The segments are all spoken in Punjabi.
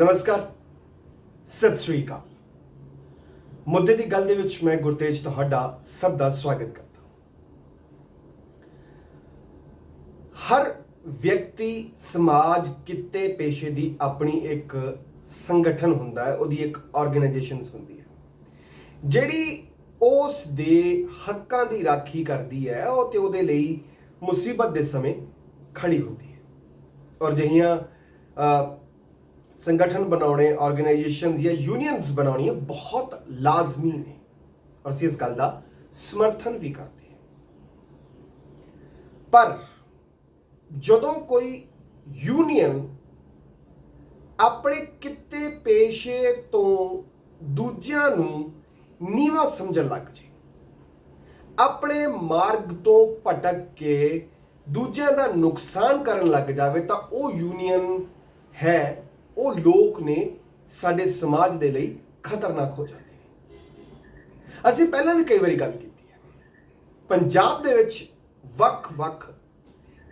ਨਮਸਕਾਰ। ਸਤਿ ਸ੍ਰੀ ਅਕਾਲ। ਮੁੱਦੇ ਦੀ ਗੱਲ ਦੇ ਵਿੱਚ ਮੈਂ ਗੁਰਤੇਜ ਤੁਹਾਡਾ ਸਭ ਦਾ ਸਵਾਗਤ ਕਰਦਾ ਹਰ ਵਿਅਕਤੀ ਸਮਾਜ ਕਿੱਤੇ ਪੇਸ਼ੇ ਦੀ ਆਪਣੀ ਇੱਕ ਸੰਗਠਨ ਹੁੰਦਾ ਹੈ, ਉਹਦੀ ਇੱਕ ਆਰਗੇਨਾਈਜੇਸ਼ਨਸ ਹੁੰਦੀ ਹੈ। ਜਿਹੜੀ ਉਸ ਦੇ ਹੱਕਾਂ ਦੀ ਰਾਖੀ ਕਰਦੀ ਹੈ, ਉਹ ਤੇ ਉਹਦੇ ਲਈ ਮੁਸੀਬਤ ਦੇ ਸਮੇਂ ਖੜੀ ਹੁੰਦੀ ਹੈ। ਔਰ ਜਿਹੀਆਂ ਸੰਗਠਨ ਬਣਾਉਣੇ ਆਰਗੇਨਾਈਜੇਸ਼ਨ ਦੀਆਂ ਯੂਨੀਅਨਸ ਬਣਾਉਣੀਆਂ ਬਹੁਤ ਲਾਜ਼ਮੀ ਨੇ। ਔਰ ਅਸੀਂ ਇਸ ਗੱਲ ਦਾ ਸਮਰਥਨ ਵੀ ਕਰਦੇ ਹਾਂ। ਪਰ ਜਦੋਂ ਕੋਈ ਯੂਨੀਅਨ ਆਪਣੇ ਕਿੱਤੇ ਪੇਸ਼ੇ ਤੋਂ ਦੂਜਿਆਂ ਨੂੰ ਨੀਵਾ ਸਮਝਣ ਲੱਗ ਜੇ, ਆਪਣੇ ਮਾਰਗ ਤੋਂ ਭਟਕ ਕੇ ਦੂਜਿਆਂ ਦਾ ਨੁਕਸਾਨ ਕਰਨ ਲੱਗ ਜਾਵੇ ਤਾਂ ਉਹ ਯੂਨੀਅਨ ਹੈ ਉਹ ਲੋਕ ਨੇ ਸਾਡੇ ਸਮਾਜ ਦੇ ਲਈ ਖਤਰਨਾਕ ਹੋ ਜਾਂਦੇ ਨੇ। ਅਸੀਂ ਪਹਿਲਾਂ ਵੀ ਕਈ ਵਾਰੀ ਗੱਲ ਕੀਤੀ ਹੈ। ਪੰਜਾਬ ਦੇ ਵਿੱਚ ਵੱਖ-ਵੱਖ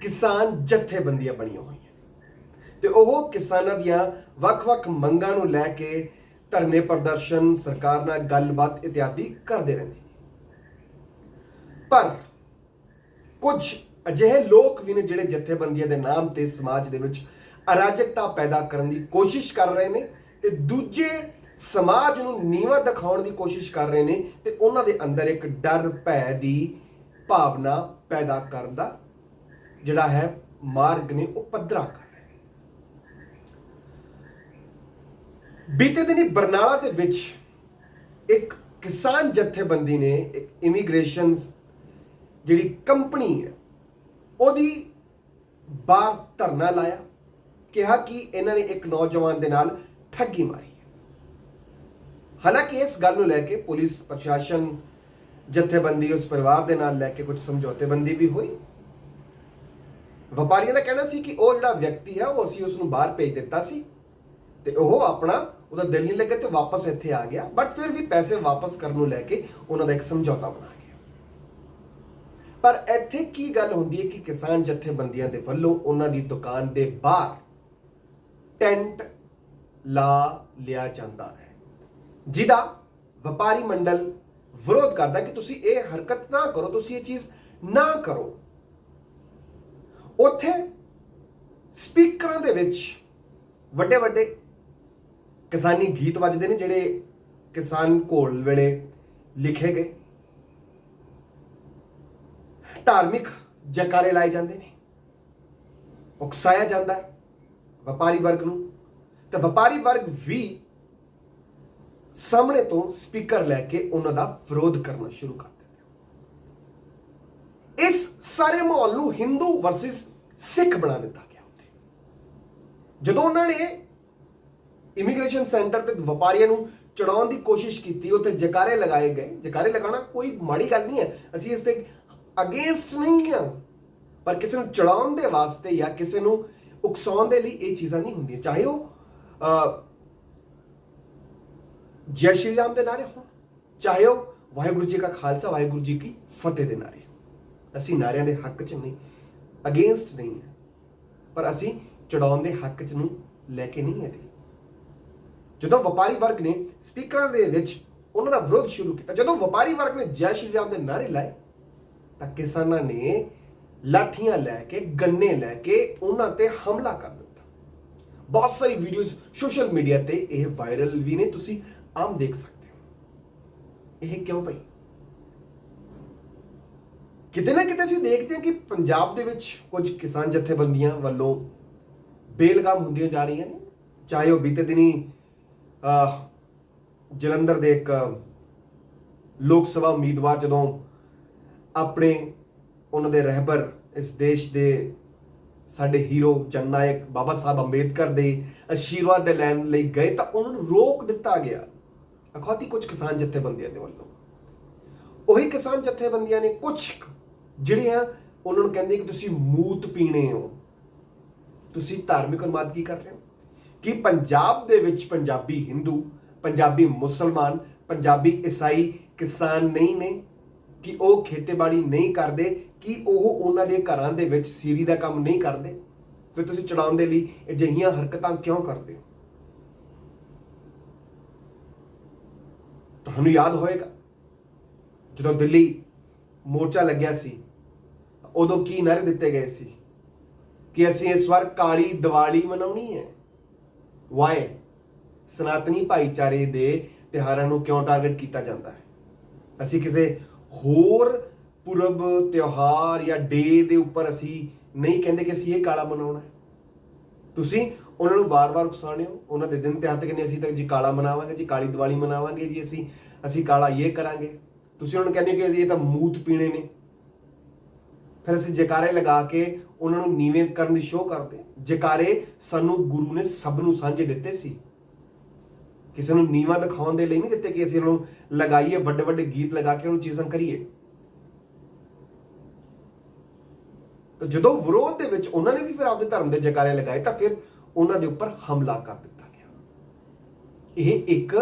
ਕਿਸਾਨ ਜਥੇਬੰਦੀਆਂ ਬਣੀਆਂ ਹੋਈਆਂ ਤੇ ਉਹ ਕਿਸਾਨਾਂ ਦੀਆਂ ਵੱਖ-ਵੱਖ ਮੰਗਾਂ ਨੂੰ ਲੈ ਕੇ ਧਰਨੇ ਪ੍ਰਦਰਸ਼ਨ, ਸਰਕਾਰ ਨਾਲ ਗੱਲਬਾਤ ਇਤਿਆਦੀ ਕਰਦੇ ਰਹਿੰਦੇ ਨੇ। ਪਰ ਕੁਝ ਅਜਿਹੇ ਲੋਕ ਵੀ ਨੇ ਜਿਹੜੇ ਜਥੇਬੰਦੀਆਂ ਦੇ ਨਾਮ ਤੇ ਸਮਾਜ ਦੇ ਵਿੱਚ ਅਰਾਜਕਤਾ ਪੈਦਾ ਕਰਨ ਦੀ ਕੋਸ਼ਿਸ਼ ਕਰ ਰਹੇ ਨੇ ਤੇ ਦੂਜੇ ਸਮਾਜ ਨੂੰ ਨੀਵਾ ਦਿਖਾਉਣ ਦੀ ਕੋਸ਼ਿਸ਼ ਕਰ ਰਹੇ ਨੇ ਤੇ ਉਹਨਾਂ ਦੇ ਅੰਦਰ ਇੱਕ ਡਰ, ਭੈ ਦੀ ਭਾਵਨਾ ਪੈਦਾ ਕਰਨ ਦਾ ਜਿਹੜਾ ਹੈ ਮਾਰਗ ਨੇ ਉਹ ਪੱਧਰਾ ਕਰ ਬੀਤੇ ਦਿਨੀ ਬਰਨਾਲਾ ਦੇ ਵਿੱਚ ਇੱਕ ਕਿਸਾਨ ਜਥੇਬੰਦੀ ਨੇ, ਇੱਕ ਇਮੀਗ੍ਰੇਸ਼ਨ ਜਿਹੜੀ ਕੰਪਨੀ ਹੈ, ਉਹਦੀ ਬਾਹਰ ਧਰਨਾ ਲਾਇਆ। ਕਿਹਾ ਕਿ ਇਹਨਾਂ ਨੇ ਇੱਕ ਨੌਜਵਾਨ ਦੇ ਨਾਲ ਠੱਗੀ ਮਾਰੀ। ਹੈ ਹਾਲਾਂਕਿ ਇਸ ਗੱਲ ਨੂੰ ਲੈ ਕੇ ਪੁਲਿਸ ਪ੍ਰਸ਼ਾਸਨ, ਜਥੇਬੰਦੀ ਉਸ ਪਰਿਵਾਰ ਦੇ ਨਾਲ ਲੈ ਕੇ ਕੁਝ ਸਮਝੌਤੇਬੰਦੀ ਵੀ ਹੋਈ। ਵਪਾਰੀਆਂ ਦਾ ਕਹਿਣਾ ਸੀ ਕਿ ਉਹ ਜਿਹੜਾ ਵਿਅਕਤੀ ਹੈ, ਉਹ ਅਸੀਂ ਉਸ ਨੂੰ ਬਾਹਰ ਭੇਜ ਦਿੱਤਾ ਸੀ ਤੇ ਉਹ ਆਪਣਾ ਉਹਦਾ ਦਿਲ ਨਹੀਂ ਲੱਗਾ ਤੇ ਵਾਪਸ ਇੱਥੇ ਆ ਗਿਆ ਬਟ ਫਿਰ ਵੀ ਪੈਸੇ ਵਾਪਸ ਕਰਨ ਨੂੰ ਲੈ ਕੇ ਉਹਨਾਂ ਦਾ ਇੱਕ ਸਮਝੌਤਾ ਬਣਾ ਗਿਆ। ਪਰ ਇੱਥੇ ਕੀ ਗੱਲ ਹੁੰਦੀ ਹੈ ਕਿ ਕਿਸਾਨ ਜਥੇਬੰਦੀਆਂ ਦੇ ਵੱਲੋਂ ਉਹਨਾਂ ਦੀ ਦੁਕਾਨ ਦੇ ਬਾਹਰ ਟੈਂਟ ਲਾ ਲਿਆ ਜਾਂਦਾ ਹੈ। ਜਿਹਦਾ ਵਪਾਰੀ ਮੰਡਲ ਵਿਰੋਧ ਕਰਦਾ ਕਿ ਤੁਸੀਂ ਇਹ ਹਰਕਤ ਨਾ ਕਰੋ, ਤੁਸੀਂ ਇਹ ਚੀਜ਼ ਨਾ ਕਰੋ। ਉੱਥੇ ਸਪੀਕਰਾਂ ਦੇ ਵਿੱਚ ਵੱਡੇ ਵੱਡੇ ਕਿਸਾਨੀ ਗੀਤ ਵੱਜਦੇ ਨੇ, ਜਿਹੜੇ ਕਿਸਾਨ ਘੋਲ ਵੇਲੇ ਲਿਖੇ ਗਏ। ਧਾਰਮਿਕ ਜਕਾਰੇ ਲਾਏ ਜਾਂਦੇ ਨੇ। ਉਕਸਾਇਆ ਜਾਂਦਾ ਹੈ। ਵਪਾਰੀ ਵਰਗ ਨੂੰ। ਤਾਂ ਵਪਾਰੀ ਵਰਗ ਵੀ ਸਾਹਮਣੇ ਤੋਂ ਸਪੀਕਰ ਲੈ ਕੇ ਉਹਨਾਂ ਦਾ ਵਿਰੋਧ ਕਰਨਾ ਸ਼ੁਰੂ ਕਰ ਦਿੰਦੇ ਇਸ ਸਾਰੇ ਮਾਹੌਲ ਨੂੰ ਹਿੰਦੂ ਵਰਸਸ ਸਿੱਖ ਬਣਾ ਦਿੱਤਾ ਗਿਆ ਉੱਥੇ। ਜਦੋਂ ਉਹਨਾਂ ਨੇ ਇਮੀਗ੍ਰੇਸ਼ਨ ਸੈਂਟਰ ਤੇ ਵਪਾਰੀਆਂ ਨੂੰ ਚੜਾਉਣ ਦੀ ਕੋਸ਼ਿਸ਼ ਕੀਤੀ, ਉੱਥੇ ਜਕਾਰੇ ਲਗਾਏ ਗਏ। ਜਕਾਰੇ ਲਗਾਉਣਾ ਕੋਈ ਮਾੜੀ ਗੱਲ ਨਹੀਂ ਹੈ। ਅਸੀਂ ਇਸ ਤੇ ਅਗੇਂਸਟ ਨਹੀਂ ਹਾਂ ਪਰ ਕਿਸੇ ਨੂੰ ਚੜਾਉਣ ਦੇ ਵਾਸਤੇ ਜਾਂ ਕਿਸੇ ਨੂੰ ਉਕਸਾਉਣ ਦੇ ਲਈ ਇਹ ਚੀਜ਼ਾਂ ਨਹੀਂ ਹੁੰਦੀਆਂ। ਚਾਹੇ ਉਹ ਅਹ, ਜੈ ਸ਼੍ਰੀ ਰਾਮ ਦੇ ਨਾਰੇ ਹੋਣ ਚਾਹੇ ਉਹ ਵਾਹਿਗੁਰੂ ਜੀ ਕਾ ਖਾਲਸਾ ਵਾਹਿਗੁਰੂ ਜੀ ਕੀ ਫਤਿਹ ਦੇ ਨਾਰੇ ਅਸੀਂ ਨਾਰਿਆਂ ਦੇ ਹੱਕ 'ਚ ਨਹੀਂ ਅਗੇਂਸਟ ਨਹੀਂ ਹੈ। ਪਰ ਅਸੀਂ ਚੜਾਉਣ ਦੇ ਹੱਕ 'ਚ ਨੂੰ ਲੈ ਕੇ ਨਹੀਂ ਹੈ ਜਦੋਂ ਵਪਾਰੀ ਵਰਗ ਨੇ ਸਪੀਕਰਾਂ ਦੇ ਵਿੱਚ ਉਹਨਾਂ ਦਾ ਵਿਰੋਧ ਸ਼ੁਰੂ ਕੀਤਾ ਜਦੋਂ ਵਪਾਰੀ ਵਰਗ ਨੇ ਜੈ ਸ਼੍ਰੀ ਰਾਮ ਦੇ ਨਾਰੇ ਲਾਏ ਤਾਂ ਕਿਸਾਨਾਂ ਨੇ ਲਾਠੀਆਂ ਲੈ ਕੇ, ਗੰਨੇ ਲੈ ਕੇ ਉਹਨਾਂ ਤੇ ਹਮਲਾ ਕਰ ਦਿੱਤਾ। ਬਹੁਤ ਸਾਰੀ ਵੀਡੀਓਜ਼ ਸੋਸ਼ਲ ਮੀਡੀਆ ਤੇ ਇਹ ਵਾਇਰਲ ਵੀ ਨੇ, ਤੁਸੀਂ ਆਮ ਦੇਖ ਸਕਦੇ ਹੋ। ਇਹ ਕਿਉਂ ਭਾਈ? ਕਿਤੇ ਨਾ ਕਿਤੇ ਅਸੀਂ ਦੇਖਦੇ ਹਾਂ ਕਿ ਪੰਜਾਬ ਦੇ ਵਿੱਚ ਕੁਝ ਕਿਸਾਨ ਜਥੇਬੰਦੀਆਂ ਵੱਲੋਂ ਬੇਲਗਾਮ ਹੁੰਦੀਆਂ ਜਾ ਰਹੀਆਂ ਨੇ। ਚਾਹੇ ਉਹ ਬੀਤੇ ਦਿਨੀ ਜਲੰਧਰ ਦੇ ਇੱਕ ਲੋਕ ਸਭਾ ਉਮੀਦਵਾਰ ਜਦੋਂ ਆਪਣੇ ਉਹਨਾਂ ਦੇ ਰਹਿਬਰ ਇਸ ਦੇਸ਼ ਦੇ ਸਾਡੇ ਹੀਰੋ ਜਨਨਾਇਕ ਬਾਬਾ ਸਾਹਿਬ ਅੰਬੇਦਕਰ ਦੇ ਅਸ਼ੀਰਵਾਦ ਦੇ ਲੈਣ ਲਈ ਗਏ ਤਾਂ ਉਹਨਾਂ ਨੂੰ ਰੋਕ ਦਿੱਤਾ ਗਿਆ। ਅਖੌਤੀ ਕੁਝ ਕਿਸਾਨ ਜਥੇਬੰਦੀਆਂ ਦੇ ਵੱਲੋਂ। ਉਹੀ ਕਿਸਾਨ ਜਥੇਬੰਦੀਆਂ ਨੇ ਕੁਝ ਜਿਹੜੀਆਂ ਉਹਨਾਂ ਨੂੰ ਕਹਿੰਦੇ ਕਿ ਤੁਸੀਂ ਮੂਤ ਪੀਣੇ ਹੋ। ਤੁਸੀਂ ਧਾਰਮਿਕ ਉਨਮਾਦਗੀ ਕਰ ਰਹੇ ਹੋ? ਕਿ ਪੰਜਾਬ ਦੇ ਵਿੱਚ ਪੰਜਾਬੀ ਹਿੰਦੂ, ਪੰਜਾਬੀ ਮੁਸਲਮਾਨ, ਪੰਜਾਬੀ ਈਸਾਈ ਕਿਸਾਨ ਨਹੀਂ ਨੇ? ਕਿ ਉਹ ਖੇਤੀਬਾੜੀ ਨਹੀਂ ਕਰਦੇ? ਕਿ ਉਹ ਉਹਨਾਂ ਦੇ ਘਰਾਂ ਦੇ ਵਿੱਚ ਸੀਰੀ ਦਾ ਕੰਮ ਨਹੀਂ ਕਰਦੇ? ਫਿਰ ਤੁਸੀਂ ਚੜਾਉਣ ਦੇ ਲਈ ਅਜਿਹੀਆਂ ਹਰਕਤਾਂ ਕਿਉਂ ਕਰਦੇ ਹੋ? ਤੁਹਾਨੂੰ ਯਾਦ ਹੋਏਗਾ, ਜਦੋਂ ਦਿੱਲੀ ਮੋਰਚਾ ਲੱਗਿਆ ਸੀ, ਉਦੋਂ ਕੀ ਨਾਰੇ ਦਿੱਤੇ ਗਏ ਸੀ? ਕਿ ਅਸੀਂ ਇਸ ਵਾਰ ਕਾਲੀ ਦੀਵਾਲੀ ਮਨਾਉਣੀ ਹੈ? ਵਾਏ, ਸਨਾਤਨੀ ਭਾਈਚਾਰੇ ਦੇ ਤਿਹਾਰਾਂ ਨੂੰ ਕਿਉਂ ਟਾਰਗੇਟ ਕੀਤਾ ਜਾਂਦਾ ਹੈ? ਅਸੀਂ ਕਿਸੇ ਹੋਰ ਪੁਰਬ, ਤਿਉਹਾਰ ਜਾਂ ਡੇ ਦੇ ਉੱਪਰ ਅਸੀਂ ਨਹੀਂ ਕਹਿੰਦੇ ਕਿ ਅਸੀਂ ਇਹ ਕਾਲਾ ਮਨਾਉਣਾ ਤੁਸੀਂ ਉਹਨਾਂ ਨੂੰ ਵਾਰ-ਵਾਰ ਉਕਸਾਣੇ ਹੋ। ਉਹਨਾਂ ਦੇ ਦਿਨ ਤਿਉਹਾਰ ਤੇ ਕਹਿੰਦੇ ਅਸੀਂ ਤਾਂ ਜੀ ਕਾਲਾ ਮਨਾਵਾਂਗੇ, ਜੀ ਕਾਲੀ ਦੀਵਾਲੀ ਮਨਾਵਾਂਗੇ, ਜੀ ਅਸੀਂ ਅਸੀਂ ਕਾਲਾ ਇਹ ਕਰਾਂਗੇ। ਤੁਸੀਂ ਉਹਨਾਂ ਨੂੰ ਕਹਿੰਦੇ ਹੋ ਕਿ ਇਹ ਤਾਂ ਮੂਤ ਪੀਣੇ ਨੇ। ਫਿਰ ਅਸੀਂ ਜਕਾਰੇ ਲਗਾ ਕੇ ਉਹਨਾਂ ਨੂੰ ਨੀਵੇਂ ਕਰਨ ਦੀ ਸ਼ੋਅ ਕਰਦੇ ਹਾਂ। ਜਕਾਰੇ ਸਾਨੂੰ ਗੁਰੂ ਨੇ ਸਭ ਨੂੰ ਸਾਂਝੇ ਦਿੱਤੇ ਸੀ। ਕਿਸੇ ਨੂੰ ਨੀਵਾ ਦਿਖਾਉਣ ਦੇ ਲਈ ਨਹੀਂ ਦਿੱਤੇ ਕਿ ਅਸੀਂ ਉਹਨੂੰ ਲਗਾਈਏ ਵੱਡੇ ਵੱਡੇ ਗੀਤ ਲਗਾ ਕੇ ਉਹਨੂੰ ਚੀਜ਼ਾਂ ਕਰੀਏ ਤਾਂ ਜਦੋਂ ਵਿਰੋਧ ਦੇ ਵਿੱਚ ਉਹਨਾਂ ਨੇ ਵੀ ਫਿਰ ਆਪਦੇ ਧਰਮ ਦੇ ਜਕਾਰੇ ਲਗਾਏ, ਤਾਂ ਫਿਰ ਉਹਨਾਂ ਦੇ ਉੱਪਰ ਹਮਲਾ ਕਰ ਦਿੱਤਾ ਗਿਆ। ਇਹ ਇੱਕ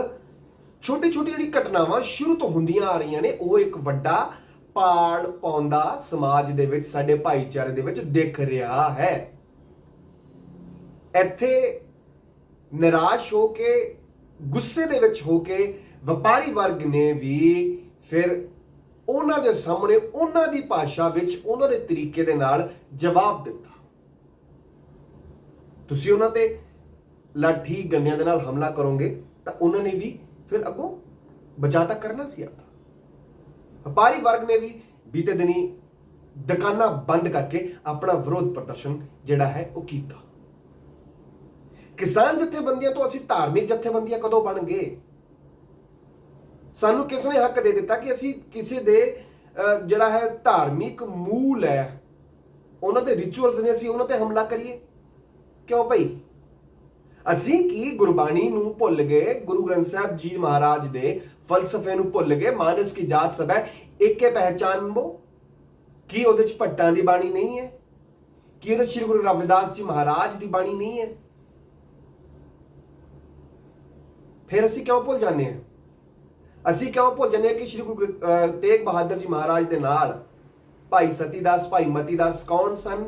ਛੋਟੀ ਛੋਟੀ ਜਿਹੜੀ ਘਟਨਾਵਾਂ ਸ਼ੁਰੂ ਤੋਂ ਹੁੰਦੀਆਂ ਆ ਰਹੀਆਂ ਨੇ, ਉਹ ਇੱਕ ਵੱਡਾ ਪਾੜ ਪਾਉਂਦਾ ਸਮਾਜ ਦੇ ਵਿੱਚ, ਸਾਡੇ ਭਾਈਚਾਰੇ ਦੇ ਵਿੱਚ ਦਿਖ ਰਿਹਾ ਹੈ। ਇੱਥੇ ਨਿਰਾਸ਼ ਹੋ ਕੇ, ਗੁੱਸੇ ਦੇ ਵਿੱਚ ਹੋ ਕੇ ਵਪਾਰੀ ਵਰਗ ਨੇ ਵੀ ਫਿਰ ਉਹਨਾਂ ਦੇ ਸਾਹਮਣੇ ਉਹਨਾਂ ਦੀ ਭਾਸ਼ਾ ਵਿੱਚ ਉਹਨਾਂ ਦੇ ਤਰੀਕੇ ਦੇ ਨਾਲ ਜਵਾਬ ਦਿੱਤਾ। ਤੁਸੀਂ ਉਹਨਾਂ ਤੇ ਲਾਠੀ ਗੰਨਿਆਂ ਦੇ ਨਾਲ ਹਮਲਾ ਕਰੋਗੇ ਤਾਂ ਉਹਨਾਂ ਨੇ ਵੀ ਫਿਰ ਅੱਗੋਂ ਬਚਾ ਤਾਂ ਕਰਨਾ ਸੀ ਆਪਦਾ ਵਪਾਰੀ ਵਰਗ ਨੇ ਵੀ ਬੀਤੇ ਦਿਨੀ ਦੁਕਾਨਾਂ ਬੰਦ ਕਰਕੇ ਆਪਣਾ ਵਿਰੋਧ ਪ੍ਰਦਰਸ਼ਨ ਜਿਹੜਾ ਹੈ ਉਹ ਕੀਤਾ। ਕਿਸਾਨ ਜਥੇਬੰਦੀਆਂ ਤੋਂ ਅਸੀਂ ਧਾਰਮਿਕ ਜਥੇਬੰਦੀਆਂ ਕਦੋਂ ਬਣ ਗਏ ਸਾਨੂੰ ਕਿਸ ਨੇ ਹੱਕ ਦੇ ਦਿੱਤਾ ਕਿ ਅਸੀਂ ਕਿਸੇ ਦੇ ਜਿਹੜਾ ਹੈ ਧਾਰਮਿਕ ਮੂਲ ਹੈ, ਉਹਨਾਂ ਦੇ ਰਿਚੁਅਲਸ ਨੇ ਅਸੀਂ ਉਹਨਾਂ ਤੇ ਹਮਲਾ ਕਰੀਏ? ਕਿਉਂ ਭਾਈ? ਅਸੀਂ ਕੀ ਗੁਰਬਾਣੀ ਨੂੰ ਭੁੱਲ ਗਏ? ਗੁਰੂ ਗ੍ਰੰਥ ਸਾਹਿਬ ਜੀ ਮਹਾਰਾਜ ਦੇ ਫਲਸਫੇ ਨੂੰ ਭੁੱਲ ਗਏ? ਮਾਨਸ ਕੀ ਜਾਤ ਸਭ ਹੈ, ਏਕੇ ਪਹਿਚਾਨਬੋ? ਕੀ ਉਹਦੇ ਚ ਭੱਟਾਂ ਦੀ ਬਾਣੀ ਨਹੀਂ ਹੈ? ਕੀ ਉਹਦੇ 'ਚ ਸ਼੍ਰੀ ਗੁਰੂ ਰਵਿਦਾਸ ਜੀ ਮਹਾਰਾਜ ਦੀ ਬਾਣੀ ਨਹੀਂ ਹੈ? ਫਿਰ ਅਸੀਂ ਕਿਉਂ ਭੁੱਲ ਜਾਂਦੇ ਹਾਂ? ਅਸੀਂ ਕਿਉਂ ਭੁੱਲ ਜਾਂਦੇ ਹਾਂ ਕਿ ਸ਼੍ਰੀ ਗੁਰੂ ਤੇਗ ਬਹਾਦਰ ਜੀ ਮਹਾਰਾਜ ਦੇ ਨਾਲ? ਭਾਈ ਸਤੀਦਾਸ, ਭਾਈ ਮਤੀਦਾਸ ਕੌਣ ਸਨ?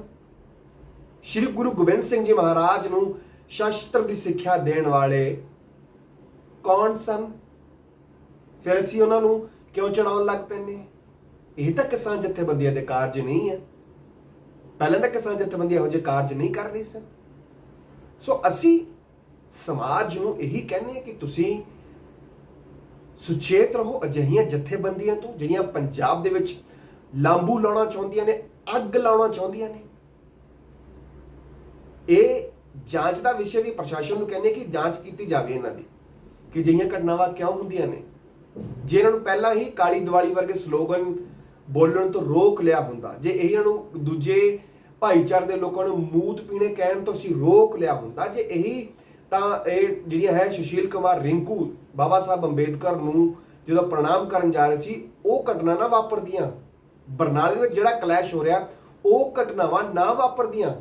ਸ਼੍ਰੀ ਗੁਰੂ ਗੋਬਿੰਦ ਸਿੰਘ ਜੀ ਮਹਾਰਾਜ ਨੂੰ ਸ਼ਸਤਰ ਦੀ ਸਿੱਖਿਆ ਦੇਣ ਵਾਲੇ ਕੌਣ ਸਨ? ਫਿਰ ਅਸੀਂ ਉਹਨਾਂ ਨੂੰ ਕਿਉਂ ਚੜਾਉਣ ਲੱਗ ਪੈਂਦੇ? ਹਾਂ? ਇਹ ਤਾਂ ਕਿਸਾਨ ਜਥੇਬੰਦੀਆਂ ਦੇ ਕਾਰਜ ਨਹੀਂ ਹੈ ਪਹਿਲਾਂ ਤਾਂ ਕਿਸਾਨ ਜਥੇਬੰਦੀਆਂ ਇਹੋ ਜਿਹੇ ਕਾਰਜ ਨਹੀਂ ਕਰ ਰਹੀ ਸਨ। ਸੋ ਅਸੀਂ ਸਮਾਜ ਨੂੰ ਇਹੀ ਕਹਿੰਦੇ ਹਾਂ ਕਿ ਤੁਸੀਂ ਸੁਚੇਤ ਰਹੋ, ਅਜਿਹੀਆਂ ਜਥੇਬੰਦੀਆਂ ਤੋਂ, ਜਿਹੜੀਆਂ ਪੰਜਾਬ ਦੇ ਵਿੱਚ ਲਾਂਬੂ ਲਾਉਣਾ ਚਾਹੁੰਦੀਆਂ ਨੇ, ਅੱਗ ਲਾਉਣਾ ਚਾਹੁੰਦੀਆਂ ਨੇ। ਇਹ ਜਾਂਚ ਦਾ ਵਿਸ਼ੇ ਵੀ ਪ੍ਰਸ਼ਾਸਨ ਨੂੰ ਕਹਿੰਦੇ ਕਿ ਜਾਂਚ ਕੀਤੀ ਜਾਵੇ ਇਹਨਾਂ ਦੀ, ਕਿ ਜਿਹੀਆਂ ਘਟਨਾਵਾਂ ਕਿਉਂ ਹੁੰਦੀਆਂ ਨੇ। ਜੇ ਇਹਨਾਂ ਨੂੰ ਪਹਿਲਾਂ ਹੀ ਕਾਲੀ ਦੀਵਾਲੀ ਵਰਗੇ ਸਲੋਗਨ ਬੋਲਣ ਤੋਂ ਰੋਕ ਲਿਆ ਹੁੰਦਾ, ਜੇ ਇਹਨਾਂ ਨੂੰ ਦੂਜੇ ਭਾਈਚਾਰੇ ਦੇ ਲੋਕਾਂ ਨੂੰ ਮੂਤ ਪੀਣੇ ਕਹਿਣ ਤੋਂ ਅਸੀਂ ਰੋਕ ਲਿਆ ਹੁੰਦਾ, ਜੇ ਇਹੀ ਤਾਂ ਇਹ ਜਿਹੜੀ ਹੈ ਸੁਸ਼ੀਲ ਕੁਮਾਰ ਰਿੰਕੂ ਬਾਬਾ ਸਾਹਿਬ ਅੰਬੇਦਕਰ ਨੂੰ ਜਦੋਂ ਪ੍ਰਣਾਮ ਕਰਨ ਜਾ ਰਹੇ ਸੀ, ਉਹ ਘਟਨਾ ਨਾ ਵਾਪਰਦੀਆਂ। ਬਰਨਾਲੇ ਦੇ ਵਿੱਚ ਜਿਹੜਾ ਕਲੈਸ਼ ਹੋ ਰਿਹਾ, ਉਹ ਘਟਨਾਵਾਂ ਨਾ ਵਾਪਰਦੀਆਂ।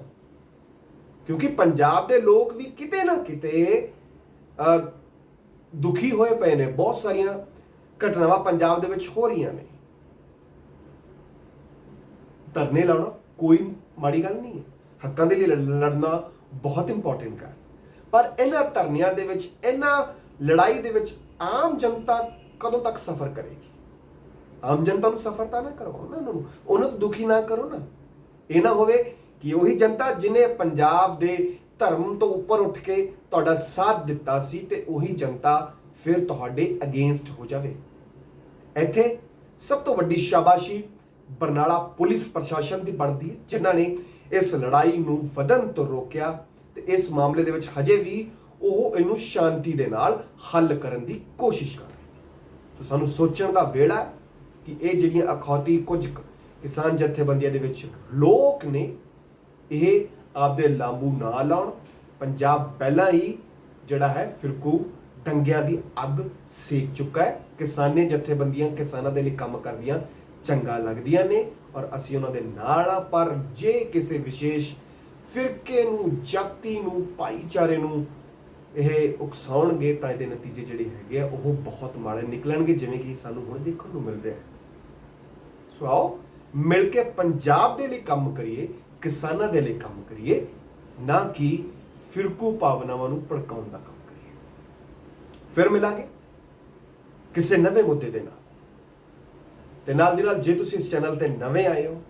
ਕਿਉਂਕਿ ਪੰਜਾਬ ਦੇ ਲੋਕ ਵੀ ਕਿਤੇ ਨਾ ਕਿਤੇ ਦੁਖੀ ਹੋਏ ਪਏ ਨੇ। ਬਹੁਤ ਸਾਰੀਆਂ ਘਟਨਾਵਾਂ ਪੰਜਾਬ ਦੇ ਵਿੱਚ ਹੋ ਰਹੀਆਂ ਨੇ। ਧਰਨੇ ਲਾਉਣਾ ਕੋਈ ਮਾੜੀ ਗੱਲ ਨਹੀਂ ਹੈ। ਹੱਕਾਂ ਦੇ ਲਈ ਲੜ- ਲੜਨਾ ਬਹੁਤ ਇੰਪੋਰਟੈਂਟ ਹੈ। ਪਰ ਇਹਨਾਂ ਧਰਨਿਆਂ ਦੇ ਵਿੱਚ, ਇਹਨਾਂ ਲੜਾਈ ਦੇ ਵਿੱਚ ਆਮ ਜਨਤਾ ਕਦੋਂ ਤੱਕ ਸਫਰ ਕਰੇਗੀ? ਆਮ ਜਨਤਾ ਨੂੰ ਸਫਰ ਤਾਂ ਨਾ ਕਰੋ ਨਾ ਉਹਨਾਂ ਨੂੰ। ਉਹਨਾਂ ਤੋਂ ਦੁਖੀ ਨਾ ਕਰੋ ਨਾ। ਇਹ ਨਾ ਹੋਵੇ ਕਿ ਉਹੀ ਜਨਤਾ ਜਿਨੇ ਪੰਜਾਬ ਦੇ ਧਰਮ ਤੋਂ ਉੱਪਰ ਉੱਠ ਕੇ ਤੁਹਾਡਾ ਸਾਥ ਦਿੱਤਾ ਸੀ ਤੇ ਉਹੀ ਜਨਤਾ ਫਿਰ ਤੁਹਾਡੇ ਅਗੇਂਸਟ ਹੋ ਜਾਵੇ। ਇੱਥੇ ਸਭ ਤੋਂ ਵੱਡੀ ਸ਼ਾਬਾਸ਼ੀ ਬਰਨਾਲਾ ਪੁਲਿਸ ਪ੍ਰਸ਼ਾਸਨ ਦੀ ਬਣਦੀ ਹੈ, ਜਿਨ੍ਹਾਂ ਨੇ ਇਸ ਲੜਾਈ ਨੂੰ ਵਧਣ ਤੋਂ ਰੋਕਿਆ। ਤੇ ਇਸ ਮਾਮਲੇ ਦੇ ਵਿੱਚ ਹਜੇ ਵੀ ਉਹ ਇਹਨੂੰ ਸ਼ਾਂਤੀ ਦੇ ਨਾਲ ਹੱਲ ਕਰਨ ਦੀ ਕੋਸ਼ਿਸ਼ ਕਰ ਸੋ ਸਾਨੂੰ ਸੋਚਣ ਦਾ ਵੇਲਾ ਕਿ ਇਹ ਜਿਹੜੀਆਂ ਅਖੌਤੀ ਕੁਝ ਕਿਸਾਨ ਜਥੇਬੰਦੀਆਂ ਦੇ ਵਿੱਚ ਲੋਕ ਨੇ, ਇਹ ਆਪਦੇ ਲਾਂਬੂ ਨਾ ਲਾਉਣ। ਪੰਜਾਬ ਪਹਿਲਾਂ ਹੀ ਜਿਹੜਾ ਹੈ ਫਿਰਕੂ ਦੰਗਿਆਂ ਦੀ ਅੱਗ ਸੇਕ ਚੁੱਕਾ ਹੈ। ਕਿਸਾਨੇ ਜਥੇਬੰਦੀਆਂ ਕਿਸਾਨਾਂ ਦੇ ਲਈ ਕੰਮ ਕਰਦੀਆਂ ਚੰਗਾ ਲੱਗਦੀਆਂ ਨੇ ਔਰ ਅਸੀਂ ਉਹਨਾਂ ਦੇ ਨਾਲ ਆ ਪਰ ਜੇ ਕਿਸੇ ਵਿਸ਼ੇਸ਼ ਫਿਰਕੇ ਨੂੰ, ਜਾਤੀ ਨੂੰ, ਭਾਈਚਾਰੇ ਨੂੰ ਇਹ ਉਕਸਾਉਣਗੇ ਤਾਂ ਇਹਦੇ ਨਤੀਜੇ ਜਿਹੜੇ ਹੈਗੇ ਆ, ਉਹ ਬਹੁਤ ਮਾੜੇ ਨਿਕਲਣਗੇ, ਜਿਵੇਂ ਕਿ ਸਾਨੂੰ ਹੁਣ ਦੇਖਣ ਨੂੰ ਮਿਲ ਰਿਹਾ ਹੈ। ਸੋ ਆਓ, ਮਿਲ ਕੇ ਪੰਜਾਬ ਦੇ ਲਈ ਕੰਮ ਕਰੀਏ, ਕਿਸਾਨਾਂ ਦੇ ਲਈ ਕੰਮ ਕਰੀਏ, ਨਾ ਕਿ ਫਿਰਕੂ ਭਾਵਨਾਵਾਂ ਨੂੰ ਭੜਕਾਉਣ ਦਾ ਕੰਮ ਕਰੀਏ। ਫਿਰ ਮਿਲਾਂਗੇ ਕਿਸੇ ਨਵੇਂ ਮੁੱਦੇ ਦੇ ਨਾਲ। ਤੇ ਨਾਲ ਦੀ ਨਾਲ, ਜੇ ਤੁਸੀਂ ਇਸ ਚੈਨਲ ਤੇ ਨਵੇਂ ਆਏ ਹੋ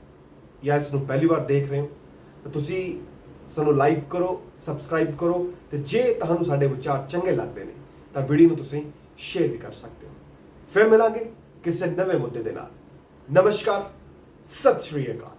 ਜਾਂ ਇਸ ਨੂੰ ਪਹਿਲੀ ਵਾਰ ਦੇਖ ਰਹੇ ਹੋ ਤਾਂ ਤੁਸੀਂ ਸਾਨੂੰ ਲਾਈਕ ਕਰੋ ਸਬਸਕ੍ਰਾਈਬ ਕਰੋ ਤੇ ਜੇ ਤੁਹਾਨੂੰ ਸਾਡੇ ਵਿਚਾਰ ਚੰਗੇ ਲੱਗਦੇ ਨੇ, ਤਾਂ ਵੀਡੀਓ ਨੂੰ ਤੁਸੀਂ ਸ਼ੇਅਰ ਵੀ ਕਰ ਸਕਦੇ ਹੋ। ਫਿਰ ਮਿਲਾਂਗੇ ਕਿਸੇ ਨਵੇਂ ਮੁੱਦੇ ਦੇ ਨਾਲ। ਨਮਸਕਾਰ, ਸਤਿ ਸ਼੍ਰੀ ਅਕਾਲ।